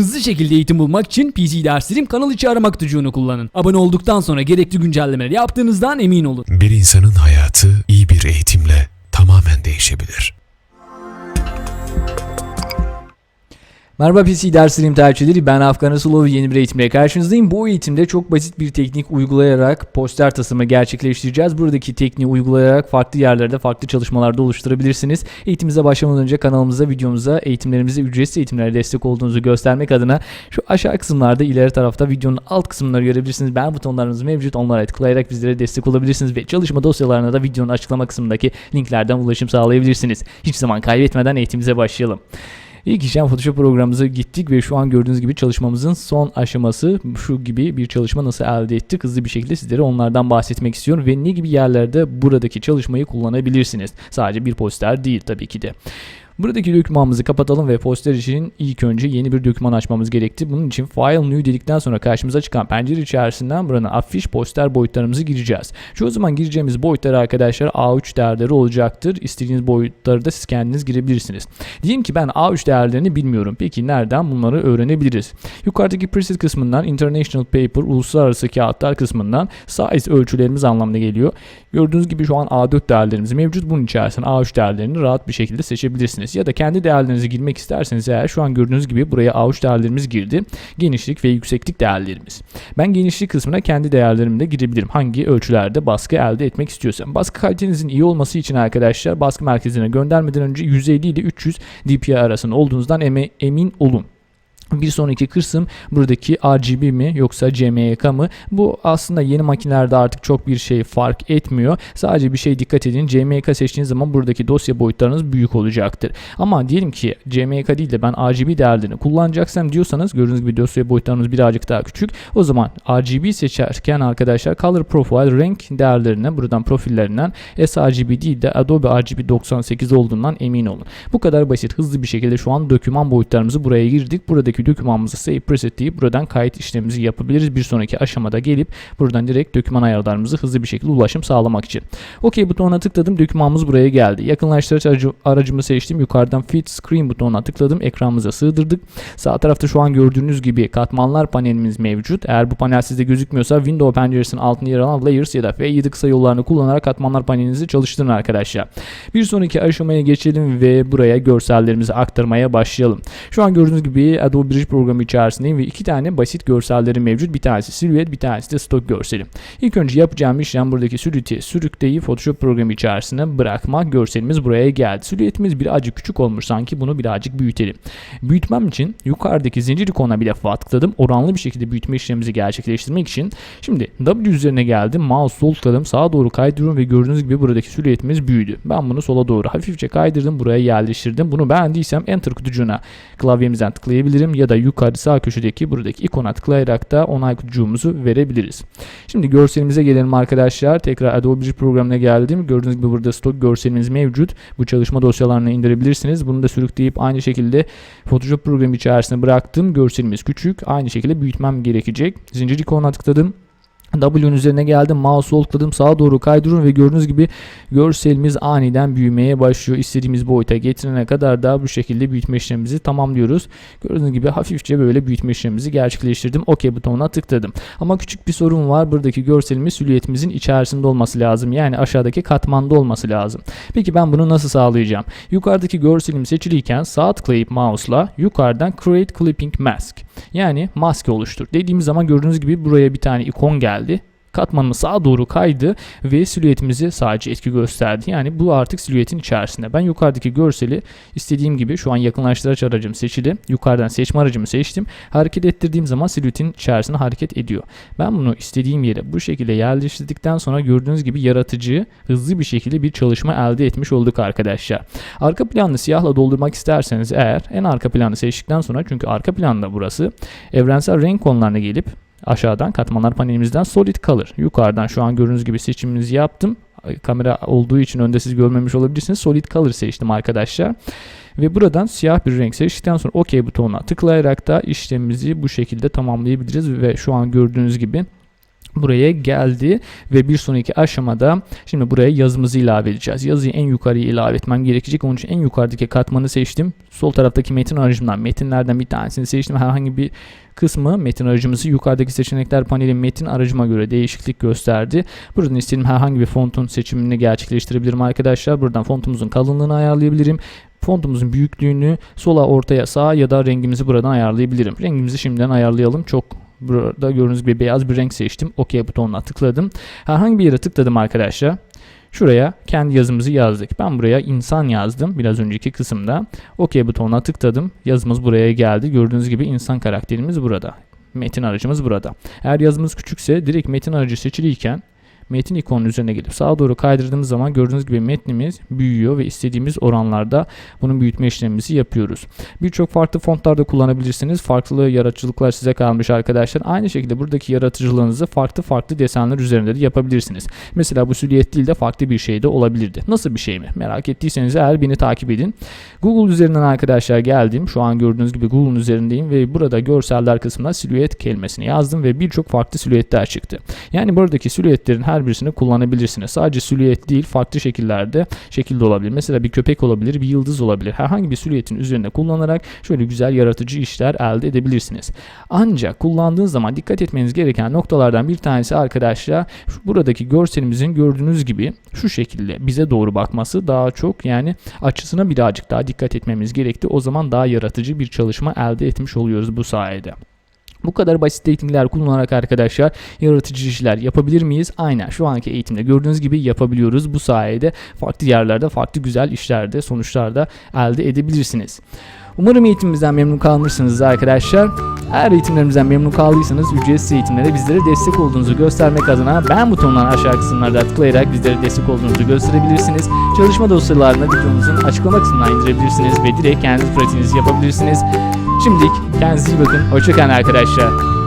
Hızlı şekilde eğitim bulmak için PC Derslerim kanal içi arama kutucuğunu kullanın. Abone olduktan sonra gerekli güncellemeleri yaptığınızdan emin olun. Bir insanın hayatı iyi bir eğitimle tamamen değişebilir. Merhaba PC derslerim tercihleri ben Afgan Asulov yeni bir eğitimle karşınızdayım. Bu eğitimde çok basit bir teknik uygulayarak poster tasarımı gerçekleştireceğiz. Buradaki tekniği uygulayarak farklı yerlerde farklı çalışmalarda oluşturabilirsiniz. Eğitimimize başlamadan önce kanalımıza, videomuza, eğitimlerimize, ücretsiz eğitimlere destek olduğunuzu göstermek adına şu aşağı kısımlarda ileri tarafta videonun alt kısımları görebilirsiniz. Beğen butonlarımız mevcut. Onlara tıklayarak bizlere destek olabilirsiniz ve çalışma dosyalarına da videonun açıklama kısmındaki linklerden ulaşım sağlayabilirsiniz. Hiç zaman kaybetmeden eğitimimize başlayalım. İlk işlem Photoshop programımıza gittik ve şu an gördüğünüz gibi çalışmamızın son aşaması şu gibi bir çalışma nasıl elde ettik hızlı bir şekilde sizlere onlardan bahsetmek istiyorum ve ne gibi yerlerde buradaki çalışmayı kullanabilirsiniz. Sadece bir poster değil tabii ki de. Buradaki dokümanımızı kapatalım ve poster için ilk önce yeni bir doküman açmamız gerekti. Bunun için File New dedikten sonra karşımıza çıkan pencere içerisinden buranın afiş poster boyutlarımızı gireceğiz. Şu zaman gireceğimiz boyutlar arkadaşlar A3 değerleri olacaktır. İstediğiniz boyutları da siz kendiniz girebilirsiniz. Diyelim ki ben A3 değerlerini bilmiyorum. Peki nereden bunları öğrenebiliriz? Yukarıdaki preset kısmından International Paper uluslararası kağıtlar kısmından size ölçülerimiz anlamına geliyor. Gördüğünüz gibi şu an A4 değerlerimiz mevcut. Bunun içerisinde A3 değerlerini rahat bir şekilde seçebilirsiniz. Ya da kendi değerlerinizi girmek isterseniz eğer şu an gördüğünüz gibi buraya A3 değerlerimiz girdi. Genişlik ve yükseklik değerlerimiz. Ben genişlik kısmına kendi değerlerimi de girebilirim. Hangi ölçülerde baskı elde etmek istiyorsam. Baskı kalitenizin iyi olması için arkadaşlar baskı merkezine göndermeden önce 150 ile 300 dpi arasında olduğunuzdan emin olun. Bir sonraki kısım buradaki RGB mi yoksa CMYK mı? Bu aslında yeni makinelerde artık çok bir şey fark etmiyor. Sadece bir şey dikkat edin. CMYK seçtiğiniz zaman buradaki dosya boyutlarınız büyük olacaktır. Ama diyelim ki CMYK değil de ben RGB değerlerini kullanacaksam diyorsanız gördüğünüz gibi dosya boyutlarımız birazcık daha küçük. O zaman RGB seçerken arkadaşlar Color Profile renk değerlerine buradan profillerinden sRGB değil de Adobe RGB 98 olduğundan emin olun. Bu kadar basit hızlı bir şekilde şu an doküman boyutlarımızı buraya girdik. Buradaki dokümanımızı save preset deyip buradan kayıt işlemimizi yapabiliriz. Bir sonraki aşamada gelip buradan direkt doküman ayarlarımızı hızlı bir şekilde ulaşım sağlamak için. OK butonuna tıkladım. Dokümanımız buraya geldi. Yakınlaştırıcı aracı, aracımı seçtim. Yukarıdan fit screen butonuna tıkladım. Ekranımıza sığdırdık. Sağ tarafta şu an gördüğünüz gibi katmanlar panelimiz mevcut. Eğer bu panel sizde gözükmüyorsa Windows penceresinin altında yer alan Layers ya da F7 kısa yollarını kullanarak katmanlar panelinizi çalıştırın arkadaşlar. Bir sonraki aşamaya geçelim ve buraya görsellerimizi aktarmaya başlayalım. Şu an gördüğünüz gibi Adobe Bridge programı içerisindeyim ve iki tane basit görsellerim mevcut. Bir tanesi silüet, bir tanesi de stok görseli. İlk önce yapacağım işlem buradaki silüeti sürükleyip Photoshop programı içerisine bırakmak. Görselimiz buraya geldi. Silüetimiz birazcık küçük olmuş sanki bunu birazcık büyütelim. Büyütmem için yukarıdaki zincir ikonuna defa tıkladım. Oranlı bir şekilde büyütme işlemimizi gerçekleştirmek için. Şimdi W üzerine geldim. Mouse sol tıkladım. Sağa doğru kaydırıyorum ve gördüğünüz gibi buradaki silüetimiz büyüdü. Ben bunu sola doğru hafifçe kaydırdım. Buraya yerleştirdim. Bunu beğendiysem Enter kutucuğuna klavyemizden tıklayabilirim ya da yukarı sağ köşedeki buradaki ikona tıklayarak da onay kutucuğumuzu verebiliriz. Şimdi görselimize gelelim arkadaşlar. Tekrar Adobe Bridge programına geldim. Gördüğünüz gibi burada stok görselimiz mevcut. Bu çalışma dosyalarını indirebilirsiniz. Bunu da sürükleyip aynı şekilde Photoshop programı içerisine bıraktım. Görselimiz küçük. Aynı şekilde büyütmem gerekecek. Zincir ikonuna tıkladım. W'nin üzerine geldim. Mouse sol tıkladım. Sağa doğru kaydırıyorum ve gördüğünüz gibi görselimiz aniden büyümeye başlıyor. İstediğimiz boyuta getirene kadar da bu şekilde büyütme işlemimizi tamamlıyoruz. Gördüğünüz gibi hafifçe böyle büyütme işlemimizi gerçekleştirdim. OK butonuna tıkladım. Ama küçük bir sorun var. Buradaki görselimiz silüetimizin içerisinde olması lazım. Yani aşağıdaki katmanda olması lazım. Peki ben bunu nasıl sağlayacağım? Yukarıdaki görselim seçiliyken sağ tıklayıp mouse'la yukarıdan Create Clipping Mask yani maske oluştur dediğimiz zaman gördüğünüz gibi buraya bir tane ikon geldi katmanımız sağa doğru kaydı ve silüetimizi sadece etki gösterdi. Yani bu artık silüetin içerisinde. Ben yukarıdaki görseli istediğim gibi şu an yakınlaştırıcı aracım seçili. Yukarıdan seçme aracımı seçtim. Hareket ettirdiğim zaman silüetin içerisinde hareket ediyor. Ben bunu istediğim yere bu şekilde yerleştirdikten sonra gördüğünüz gibi yaratıcı, hızlı bir şekilde bir çalışma elde etmiş olduk arkadaşlar. Arka planını siyahla doldurmak isterseniz eğer en arka planı seçtikten sonra çünkü arka planda burası evrensel renk konularına gelip Aşağıdan katmanlar panelimizden Solid Color. Yukarıdan şu an gördüğünüz gibi seçimimizi yaptım. Kamera olduğu için önde siz görmemiş olabilirsiniz. Solid Color seçtim arkadaşlar. Ve buradan siyah bir renk seçtikten sonra OK butonuna tıklayarak da işlemimizi bu şekilde tamamlayabiliriz. Ve şu an gördüğünüz gibi buraya geldi ve bir sonraki aşamada şimdi buraya yazımızı ilave edeceğiz. Yazıyı en yukarıya ilave etmem gerekecek. Onun için en yukarıdaki katmanı seçtim. Sol taraftaki metin aracımdan metinlerden bir tanesini seçtim. Herhangi bir kısmı metin aracımızı yukarıdaki seçenekler paneli metin aracıma göre değişiklik gösterdi. Buradan istediğim herhangi bir fontun seçimini gerçekleştirebilirim arkadaşlar. Buradan fontumuzun kalınlığını ayarlayabilirim. Fontumuzun büyüklüğünü sola, ortaya, sağa ya da rengimizi buradan ayarlayabilirim. Rengimizi şimdiden ayarlayalım. Çok Burada gördüğünüz gibi beyaz bir renk seçtim. OK butonuna tıkladım. Herhangi bir yere tıkladım arkadaşlar. Şuraya kendi yazımızı yazdık. Ben buraya insan yazdım biraz önceki kısımda. OK butonuna tıkladım. Yazımız buraya geldi. Gördüğünüz gibi insan karakterimiz burada. Metin aracımız burada. Eğer yazımız küçükse direkt metin aracı seçiliyken metin ikonunun üzerine gelip sağa doğru kaydırdığımız zaman gördüğünüz gibi metnimiz büyüyor ve istediğimiz oranlarda bunun büyütme işlemimizi yapıyoruz. Birçok farklı fontlarda kullanabilirsiniz. Farklı yaratıcılıklar size kalmış arkadaşlar. Aynı şekilde buradaki yaratıcılığınızı farklı farklı desenler üzerinde de yapabilirsiniz. Mesela bu silüet değil de farklı bir şey de olabilirdi. Nasıl bir şey mi? Merak ettiyseniz eğer beni takip edin. Google üzerinden arkadaşlar geldim. Şu an gördüğünüz gibi Google'un üzerindeyim ve burada görseller kısmına silüet kelimesini yazdım ve birçok farklı silüetler çıktı. Yani buradaki silüetlerin her birisini kullanabilirsiniz. Sadece silüet değil farklı şekillerde şekilde olabilir. Mesela bir köpek olabilir, bir yıldız olabilir. Herhangi bir silüetin üzerine kullanarak şöyle güzel yaratıcı işler elde edebilirsiniz. Ancak kullandığınız zaman dikkat etmeniz gereken noktalardan bir tanesi arkadaşlar buradaki görselimizin gördüğünüz gibi şu şekilde bize doğru bakması daha çok yani açısına birazcık daha dikkat etmemiz gerekti. O zaman daha yaratıcı bir çalışma elde etmiş oluyoruz bu sayede. Bu kadar basit teknikler kullanarak arkadaşlar yaratıcı işler yapabilir miyiz? Aynen şu anki eğitimde gördüğünüz gibi yapabiliyoruz. Bu sayede farklı yerlerde farklı güzel işlerde sonuçlarda elde edebilirsiniz. Umarım eğitimimizden memnun kalmışsınız arkadaşlar. Eğer eğitimlerimizden memnun kaldıysanız ücretsiz eğitimlere bizlere destek olduğunuzu göstermek adına beğen butonundan aşağı kısımlarda tıklayarak bizlere destek olduğunuzu gösterebilirsiniz. Çalışma dosyalarını videomuzun açıklama kısmından indirebilirsiniz ve direkt kendi pratiğinizi yapabilirsiniz. Şimdilik kendinize iyi bakın. Hoşçakalın arkadaşlar.